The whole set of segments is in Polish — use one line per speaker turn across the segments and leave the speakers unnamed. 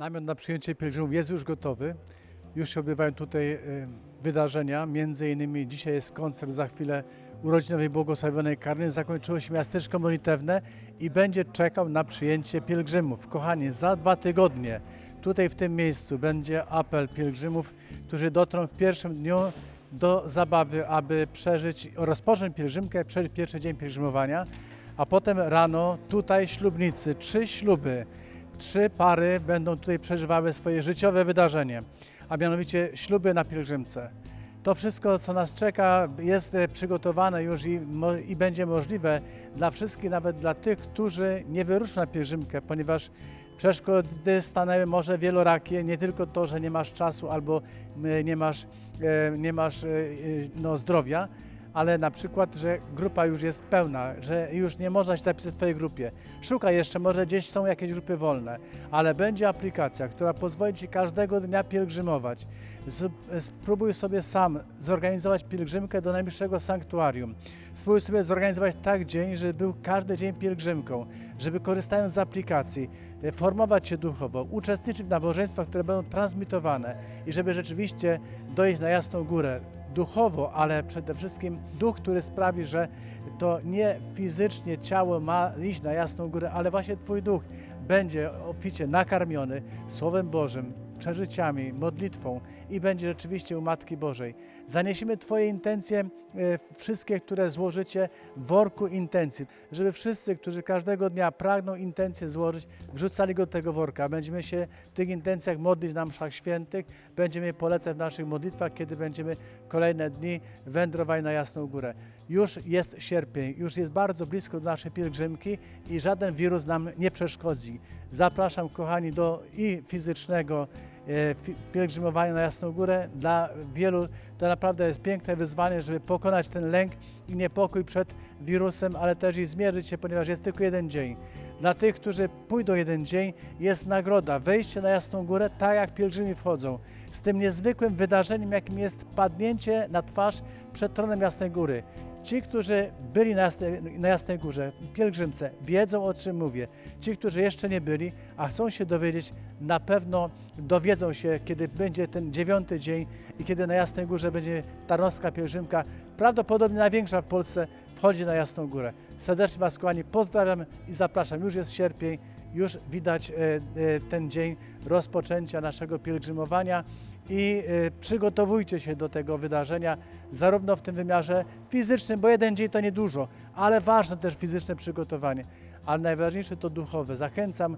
Namiot na przyjęcie pielgrzymów jest już gotowy. Już się odbywają tutaj e, wydarzenia. Między innymi dzisiaj jest koncert, za chwilę urodzinowej błogosławionej Karny. Zakończyło się miasteczko modlitewne i będzie czekał na przyjęcie pielgrzymów. Kochani, za dwa tygodnie tutaj w tym miejscu będzie apel pielgrzymów, którzy dotrą w pierwszym dniu do zabawy, aby przeżyć, rozpocząć pielgrzymkę, przeżyć pierwszy dzień pielgrzymowania, a potem rano tutaj ślubnicy, trzy śluby, trzy pary będą tutaj przeżywały swoje życiowe wydarzenie, a mianowicie śluby na pielgrzymce. To wszystko, co nas czeka, jest e, przygotowane już i, i będzie możliwe dla wszystkich, nawet dla tych, którzy nie wyruszą na pielgrzymkę, ponieważ przeszkody stanęły może wielorakie, nie tylko to, że nie masz czasu albo e, nie masz, e, nie masz no, zdrowia, ale na przykład, że grupa już jest pełna, że już nie można się zapisać w Twojej grupie. Szukaj jeszcze, może gdzieś są jakieś grupy wolne, ale będzie aplikacja, która pozwoli Ci każdego dnia pielgrzymować. Spróbuj sobie sam zorganizować pielgrzymkę do najbliższego sanktuarium. Spróbuj sobie zorganizować tak dzień, żeby był każdy dzień pielgrzymką, żeby korzystając z aplikacji e, formować się duchowo, uczestniczyć w nabożeństwach, które będą transmitowane i żeby rzeczywiście dojść na jasną górę duchowo, ale przede wszystkim duch, który sprawi, że to nie fizycznie ciało ma iść na jasną górę, ale właśnie Twój duch będzie obficie nakarmiony Słowem Bożym, przeżyciami, modlitwą i będzie rzeczywiście u Matki Bożej. Zaniesiemy Twoje intencje, e, wszystkie, które złożycie w worku intencji, żeby wszyscy, którzy każdego dnia pragną intencje złożyć, wrzucali go do tego worka. Będziemy się w tych intencjach modlić na mszach świętych, będziemy je polecać w naszych modlitwach, kiedy będziemy kolejne dni wędrowali na Jasną Górę. Już jest sierpień, już jest bardzo blisko do naszej pielgrzymki i żaden wirus nam nie przeszkodzi. Zapraszam, kochani, do i fizycznego e, pielgrzymowania na Jasną Górę. Dla wielu to naprawdę jest piękne wyzwanie, żeby pokonać ten lęk i niepokój przed wirusem, ale też i zmierzyć się, ponieważ jest tylko jeden dzień. Dla tych, którzy pójdą jeden dzień, jest nagroda. Wejście na Jasną Górę, tak jak pielgrzymi wchodzą. Z tym niezwykłym wydarzeniem, jakim jest padnięcie na twarz przed tronem Jasnej Góry. Ci, którzy byli na Jasnej, na Jasnej Górze, w pielgrzymce, wiedzą o czym mówię. Ci, którzy jeszcze nie byli, a chcą się dowiedzieć, na pewno dowiedzą się, kiedy będzie ten dziewiąty dzień i kiedy na Jasnej Górze będzie Tarnowska pielgrzymka, prawdopodobnie największa w Polsce, wchodzi na Jasną Górę. Serdecznie Was, kochani, pozdrawiam i zapraszam. Już jest sierpień, już widać e, e, ten dzień rozpoczęcia naszego pielgrzymowania i e, przygotowujcie się do tego wydarzenia, zarówno w tym wymiarze fizycznym, bo jeden dzień to niedużo, ale ważne też fizyczne przygotowanie, ale najważniejsze to duchowe. Zachęcam,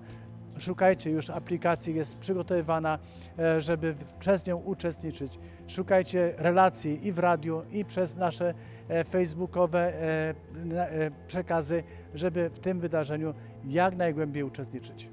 szukajcie już aplikacji, jest przygotowywana, e, żeby przez nią uczestniczyć. Szukajcie relacji i w radiu, i przez nasze e, facebookowe e, przekazy, żeby w tym wydarzeniu jak najgłębiej uczestniczyć.